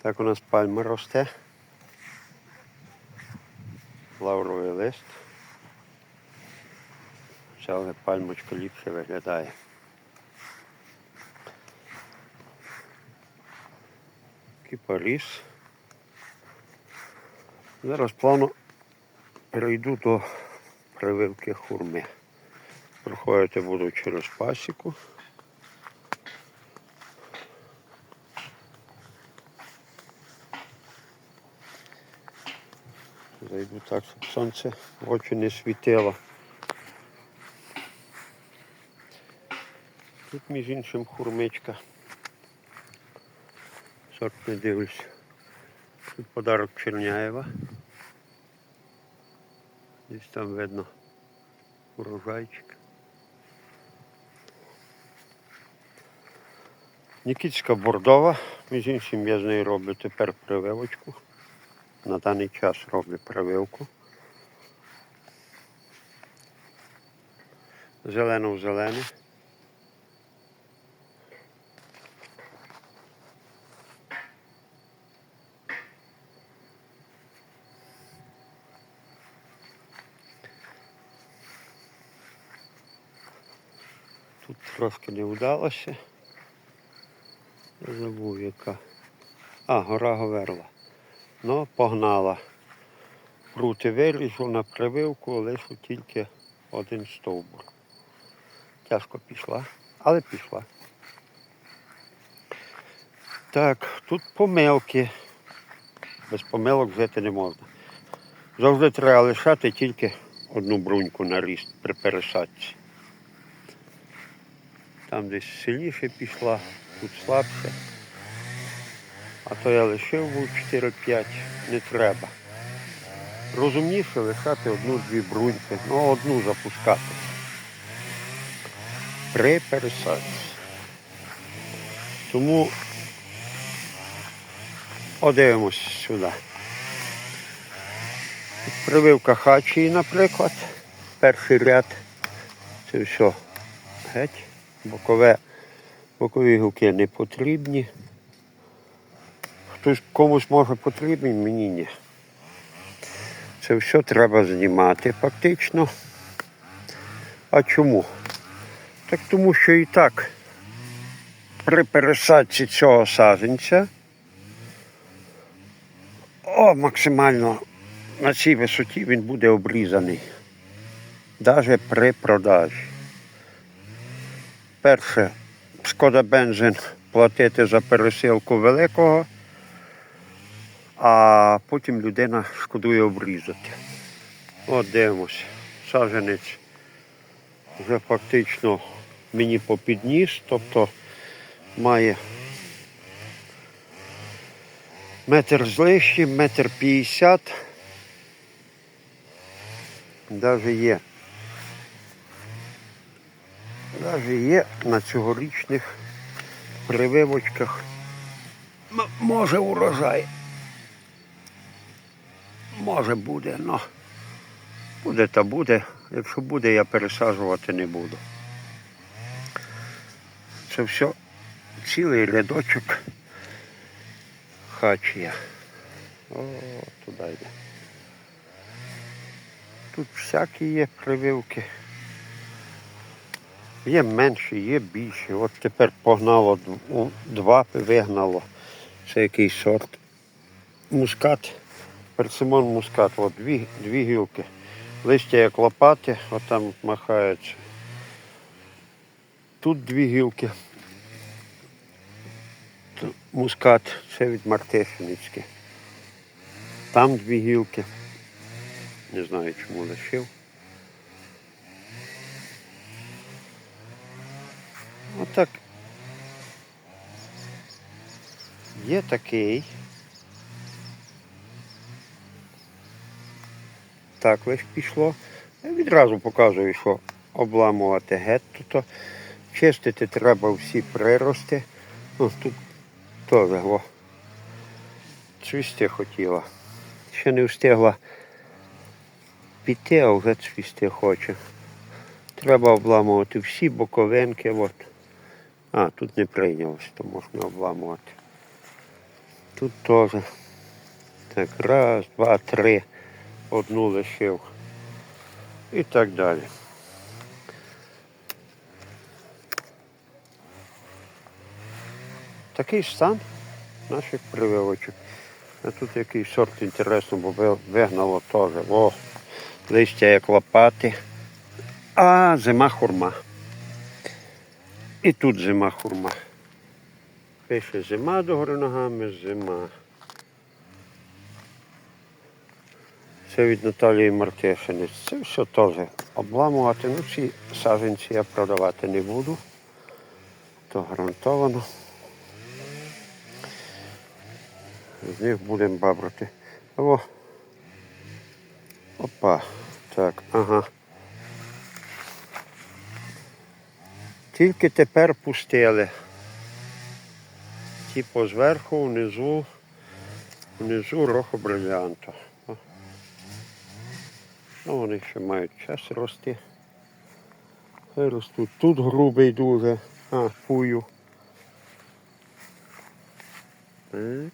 Так у нас пальма росте. Лавровий лист. Але пальмочка ліпше виглядає. Кипаріс. Зараз плавно перейду до прививки хурми. Проходити буду через пасіку. Зайду так, щоб сонце в очі не світило. Тут, між іншим, хурмичка. Сорт не дивлюсь. Тут подарок Черняєва. Десь там видно урожайчик. Нікітська бордова, між іншим я з нею роблю тепер прививочку. На даний час роблю прививку. Зелено в зелене. Тут трошки не вдалося. Забув яка. А, гора Говерла. Ну, погнала. Прути виріжу на прививку, лишу тільки один стовбур. Тяжко пішла, але пішла. Так, тут помилки. Без помилок жити не можна. Завжди треба лишати тільки одну бруньку на ріст при пересадці. Там десь сильніше пішла, тут слабше. А то я лишив був 4-5, не треба. Розумніше лишати одну-дві бруньки, ну одну запускати. При пересадці. Тому подивимось сюди. Прививка хачії, наприклад. Перший ряд. Це все геть. Бокове, бокові гілки не потрібні. Хтось комусь може потрібний, мені ні. Це все треба знімати фактично. А чому? Так тому що і так при пересадці цього саженця о, максимально на цій висоті він буде обрізаний. Навіть при продажі. Перше, шкода бензин платити за пересилку великого, а потім людина шкодує обрізати. От дивимось, саженець вже фактично мені попідніс, тобто має метр з лишнім, метр п'ятдесят. Даже є. Даже є на цьогорічних прививочках. Може урожай. Може буде, но буде та буде. Якщо буде, я пересаджувати не буду. Це все цілий рядочок хачія. О, туди йде. Тут всякі є прививки. Є менші, є більші. От тепер погнало два вигнало. Це який сорт. Мускат. Персимон мускат. От дві, дві гілки. Листя як лопати, от там махаються. Тут дві гілки. Мускат, це від Мартишинське. Там дві гілки. Не знаю, чому лишив. Отак. Є такий. Так лиш пішло. Я відразу показую, що обламувати гетто, то чистити треба всі прирости. Ну, тут теж. Цвісти хотіла. Ще не встигла піти, а вже цвісти хоче. Треба обламувати всі боковинки. От. А, тут не прийнялось, то можна обламувати. Тут теж. Так, раз, два, три. Одну лишив. І так далі. Такий стан наших прививочок. А тут який сорт інтересно, бо вигнало теж. О, листя як лопати. А зима хурма. І тут зима хурма. Пише зима догори ногами, зима. Це від Наталії Мартишинець. Це все теж обламувати. Ну, ці саженці я продавати не буду. То гарантовано. З них будемо бабрати. О. Опа. Так, ага. Тільки тепер пустили. Типу зверху, внизу, внизу рохо брилянто. Ну, вони ще мають час рости. Ростуть. Тут грубий дуже. А, пую. Так.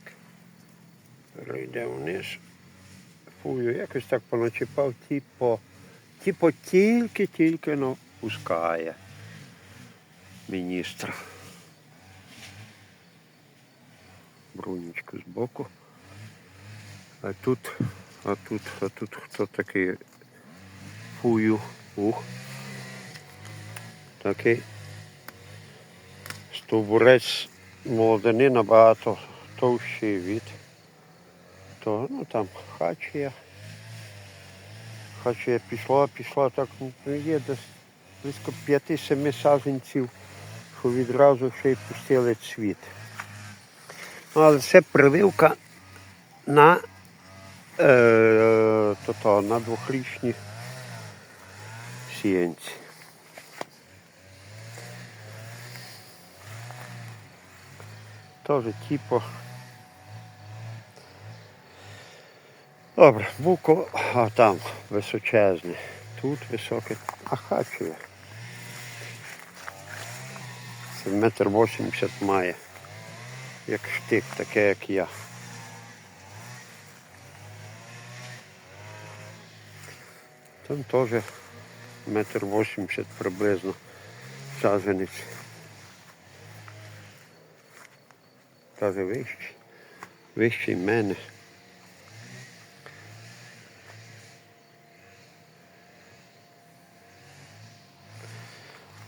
Перейде вниз. Фую, якось так поначіпав, типу, типу тільки-тільки но пускає міністр. Брунечку збоку. А тут, а тут, а тут хто такий фую, ух. Такий стовбурець молодини набагато товщий від то ну там хачія. Хачія пішла, пішла так, ну є десь близько п'яти-семи саженців, що відразу ще й пустили цвіт. Але це прививка на, е, то, то, на двохрічні сіянці. Тоже типу. Добре, буко, а там височезне. Тут високе. А хачує. Це метр вісімдесят має. Як штик, таке як я. Там теж метр вісімдесят приблизно саженець. Даже вищий. Вищий мене.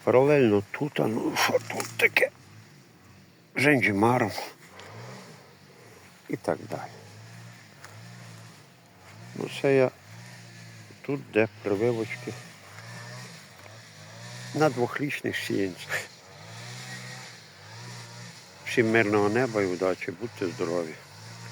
Паралельно тут, а ну що тут таке? Женджимаром. І так далі. Ну це я тут де прививочки на двохрічних сіянцях. Всім мирного неба і удачі, будьте здорові.